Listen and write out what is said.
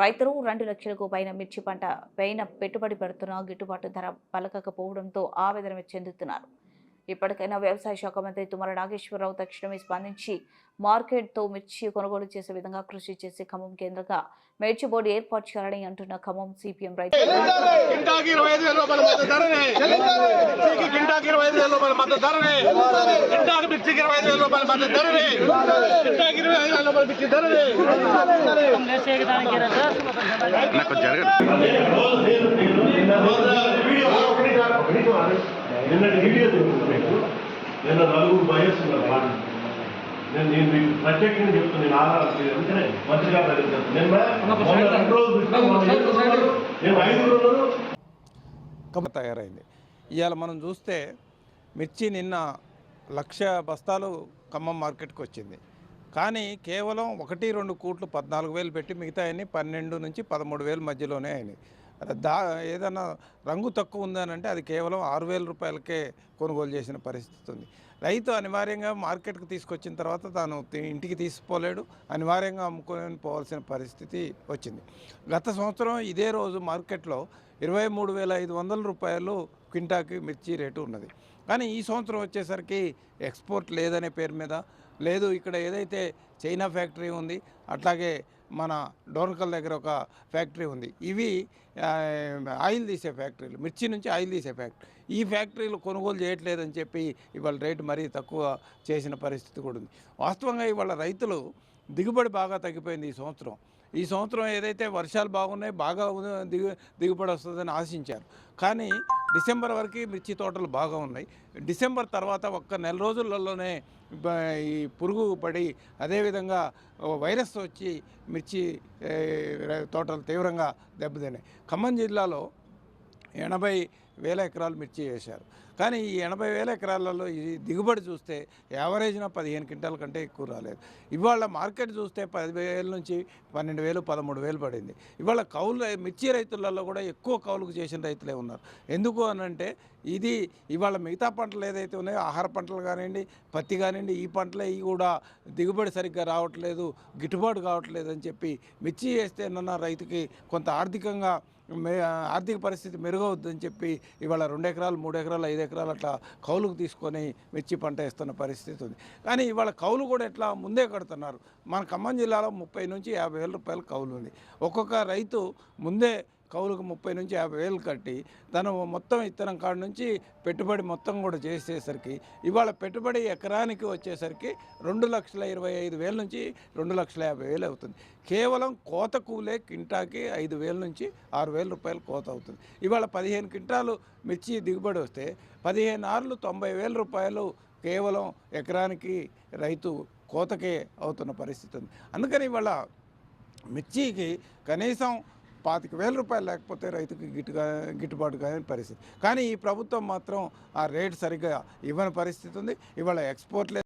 రైతులు రెండు లక్షలకు పైన మిర్చి పంట పైన పెట్టుబడి పెడుతున్నా గిట్టుబాటు ధర పలకకపోవడంతో ఆవేదన చెందుతున్నారు. ఇప్పటికైనా వ్యవసాయ శాఖ మంత్రి తుమ్మల నాగేశ్వరరావు తక్షణమే స్పందించి మార్కెట్తో మిర్చి కొనుగోలు చేసే విధంగా కృషి చేసి ఖమ్మం కేంద్రంగా మిర్చి బోర్డు ఏర్పాటు చేయాలని అంటున్న ఖమ్మం సిపిఎం రైతు కింటాకి ఇరవై ఐదు వేల రూపాయల మద్దతు ధరనే కింటాకి ఇరవై ఐదు వేల రూపాయల మద్దతు ధరనే కింటాకి మిర్చికి ఇరవై ఐదు వేల రూపాయల మద్దతు ధరనే కింటాకి ఇరవై ఐదు వేల రూపాయల మిర్చి ధరనే నాకు జరగదు నిన్న వీడియో చూపించు నిన్న నలుగురు బయస్ ఉన్నారు వాళ్ళు. నేను నేను మీకు ప్రత్యేకంగా చెప్తాను నేను ఆధారం ఎందుకంటే మంత్రి గారు దగ్గరికి వెళ్తాను. నిన్న మొన్న రెండు రోజులు. నేను ఐదుగురు తయారైంది ఇవాళ మనం చూస్తే మిర్చి నిన్న లక్ష బస్తాలు ఖమ్మం మార్కెట్కి వచ్చింది. కానీ కేవలం ఒకటి రెండు కూట్లు పద్నాలుగు వేలు పెట్టి మిగతా అన్ని పన్నెండు నుంచి పదమూడు వేలు మధ్యలోనే అయినాయి. దా ఏదైనా రంగు తక్కువ ఉందనంటే అది కేవలం ఆరు వేల రూపాయలకే కొనుగోలు చేసిన పరిస్థితి ఉంది. రైతు అనివార్యంగా మార్కెట్కి తీసుకొచ్చిన తర్వాత తాను తి- ఇంటికి తీసుకుపోలేడు. అనివార్యంగా అమ్ముకొని పోవాల్సిన పరిస్థితి వచ్చింది. గత సంవత్సరం ఇదే రోజు మార్కెట్లో ఇరవై మూడు వేల ఐదు వందల రూపాయలు క్వింటాకి మిర్చి రేటు ఉన్నది. కానీ ఈ సంవత్సరం వచ్చేసరికి ఎక్స్పోర్ట్ లేదనే పేరు మీద లేదు ఇక్కడ ఏదైతే చైనా ఫ్యాక్టరీ ఉంది అట్లాగే మన డోర్కల్ దగ్గర ఒక ఫ్యాక్టరీ ఉంది. ఇవి ఆయిల్ తీసే ఫ్యాక్టరీలు మిర్చి నుంచి ఆయిల్ తీసే ఫ్యాక్టరీ. ఈ ఫ్యాక్టరీలు కొనుగోలు చేయట్లేదని చెప్పి ఇవాళ రేటు మరీ తక్కువ చేసిన పరిస్థితి కూడా ఉంది. వాస్తవంగా ఇవాళ రైతులు దిగుబడి బాగా తగ్గిపోయింది ఈ సంవత్సరం. ఈ సంవత్సరం ఏదైతే వర్షాలు బాగున్నాయి బాగా దిగు దిగుబడి వస్తుందని ఆశించారు. కానీ డిసెంబర్ వరకు మిర్చి తోటలు బాగా ఉన్నాయి. డిసెంబర్ తర్వాత ఒక్క నెల రోజులలోనే ఈ పురుగు పడి అదేవిధంగా వైరస్ వచ్చి మిర్చి తోటలు తీవ్రంగా దెబ్బతిన్నాయి. ఖమ్మం జిల్లాలో ఎనభై వేల ఎకరాలు మిర్చి వేశారు. కానీ ఈ ఎనభై వేల ఎకరాలలో ఈ దిగుబడి చూస్తే యావరేజ్న పదిహేను క్వింటాల కంటే ఎక్కువ రాలేదు. ఇవాళ మార్కెట్ చూస్తే పదివేల నుంచి పన్నెండు వేలు పదమూడు వేలు పడింది. ఇవాళ కౌలు మిర్చి రైతులలో కూడా ఎక్కువ కౌలుకు చేసిన రైతులే ఉన్నారు. ఎందుకు అనంటే ఇది ఇవాళ మిగతా పంటలు ఏదైతే ఉన్నాయో ఆహార పంటలు కానివ్వండి పత్తి కానివ్వండి ఈ పంటలే ఇవి కూడా దిగుబడి సరిగ్గా రావట్లేదు గిట్టుబాటు కావట్లేదు అని చెప్పి మిర్చి వేస్తేనన్నా రైతుకి కొంత ఆర్థికంగా ఆర్థిక పరిస్థితి మెరుగవుద్దని చెప్పి ఇవాళ రెండు ఎకరాలు మూడు ఎకరాలు ఐదు ఎకరాలు అట్లా కౌలుకు తీసుకొని మిర్చి పంట వేస్తున్న పరిస్థితి ఉంది. కానీ ఇవాళ కౌలు కూడా ఎట్లా ముందే కడుతున్నారు? మన ఖమ్మం జిల్లాలో ముప్పై నుంచి యాభై వేల రూపాయల కౌలు ఉంది. ఒక్కొక్క రైతు ముందే కౌలుకు ముప్పై నుంచి యాభై వేలు కట్టి తను మొత్తం ఇత్తనం కాడ నుంచి పెట్టుబడి మొత్తం కూడా చేసేసరికి ఇవాళ పెట్టుబడి ఎకరానికి వచ్చేసరికి రెండు లక్షల ఇరవై ఐదు వేల నుంచి రెండు లక్షల యాభై వేలు అవుతుంది. కేవలం కోత కూలే కింటాకి ఐదు వేల నుంచి ఆరు వేల రూపాయలు కోత అవుతుంది. ఇవాళ పదిహేను క్వింటాలు మిర్చి దిగుబడి వస్తే పదిహేను ఆరులు తొంభై వేల రూపాయలు కేవలం ఎకరానికి రైతు కోతకే అవుతున్న పరిస్థితి ఉంది. అందుకని ఇవాళ మిర్చికి కనీసం పాతిక వేల రూపాయలు లేకపోతే రైతుకి గిట్టుగా గిట్టుబాటు కాని పరిస్థితి. కానీ ఈ ప్రభుత్వం మాత్రం ఆ రేటు సరిగ్గా ఇవ్వని పరిస్థితి ఉంది. ఇవాళ ఎక్స్పోర్ట్ లేదు